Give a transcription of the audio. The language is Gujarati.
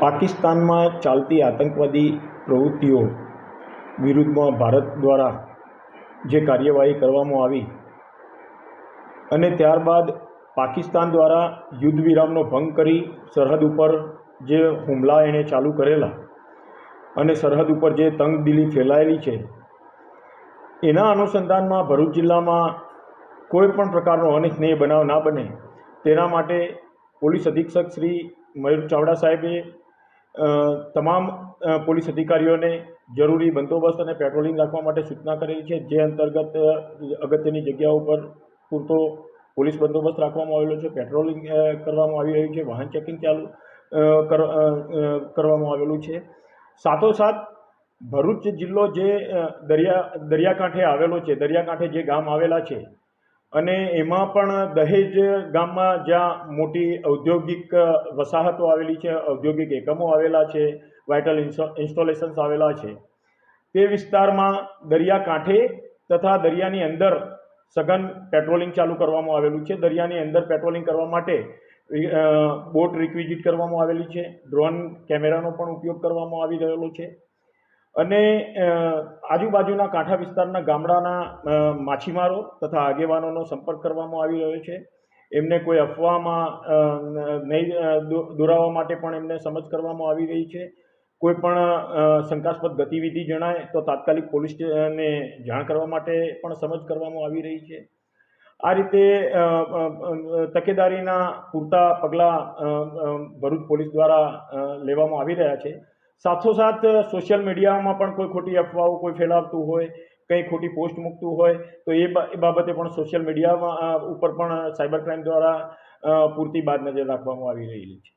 પાકિસ્તાનમાં ચાલતી આતંકવાદી પ્રવૃત્તિઓ વિરુદ્ધમાં ભારત દ્વારા જે કાર્યવાહી કરવામાં આવી અને ત્યારબાદ પાકિસ્તાન દ્વારા યુદ્ધ વિરામનો ભંગ કરી સરહદ ઉપર જે હુમલા એણે ચાલુ કરેલા અને સરહદ ઉપર જે તંગદિલી ફેલાયેલી છે, એના અનુસંધાનમાં ભરૂચ જિલ્લામાં કોઈ પણ પ્રકારનો અનિચ્છનીય બનાવ ના બને તેના માટે પોલીસ અધિક્ષક શ્રી મયુર ચાવડા સાહેબે તમામ પોલીસ અધિકારીઓને જરૂરી બંદોબસ્ત અને પેટ્રોલિંગ રાખવા માટે સૂચના કરેલી છે. જે અંતર્ગત અગત્યની જગ્યાઓ પર પૂરતો પોલીસ બંદોબસ્ત રાખવામાં આવેલો છે. પેટ્રોલિંગ કરવામાં આવી રહ્યું છે. વાહન ચેકિંગ ચાલુ કરવામાં આવેલું છે. સાથોસાથ, ભરૂચ જિલ્લો જે દરિયા, દરિયાકાંઠે આવેલો છે, દરિયાકાંઠે જે ગામ આવેલા છે અને એમાં પણ દહેજ ગામમાં જ્યાં મોટી ઔદ્યોગિક વસાહતો આવેલી છે, ઔદ્યોગિક એકમો આવેલા છે વાઇટલ ઇન્સ્ટોલેશન્સ આવેલા છે, તે વિસ્તારમાં દરિયાકાંઠે તથા દરિયાની અંદર સઘન પેટ્રોલિંગ ચાલુ કરવામાં આવેલું છે. દરિયાની અંદર પેટ્રોલિંગ કરવા માટે બોટ રિક્વિઝિટ કરવામાં આવેલી છે. ડ્રોન કેમેરાનો પણ ઉપયોગ કરવામાં આવી રહેલો છે. અને આજુબાજુના કાંઠા વિસ્તારના ગામડાના માછીમારો તથા આગેવાનોનો સંપર્ક કરવામાં આવી રહ્યો છે. એમને કોઈ અફવામાં નહીં દોરાવા માટે પણ એમને સમજ કરવામાં આવી રહી છે. કોઈ પણ શંકાસ્પદ ગતિવિધિ જણાય તો તાત્કાલિક પોલીસને જાણ કરવા માટે પણ સમજ કરવામાં આવી રહી છે. આ રીતે તકેદારીના પૂરતા પગલાં ભરૂચ પોલીસ દ્વારા લેવામાં આવી રહ્યા છે. સાથોસાથ સોશિયલ મીડિયામાં પણ કોઈ ખોટી અફવાઓ કોઈ ફેલાવતું હોય, કંઈ ખોટી પોસ્ટ મૂકતું હોય, તો એ બાબતે પણ સોશિયલ મીડિયામાં ઉપર પણ સાયબર ક્રાઇમ દ્વારા પૂરતી બાદ નજર રાખવામાં આવી રહેલી છે.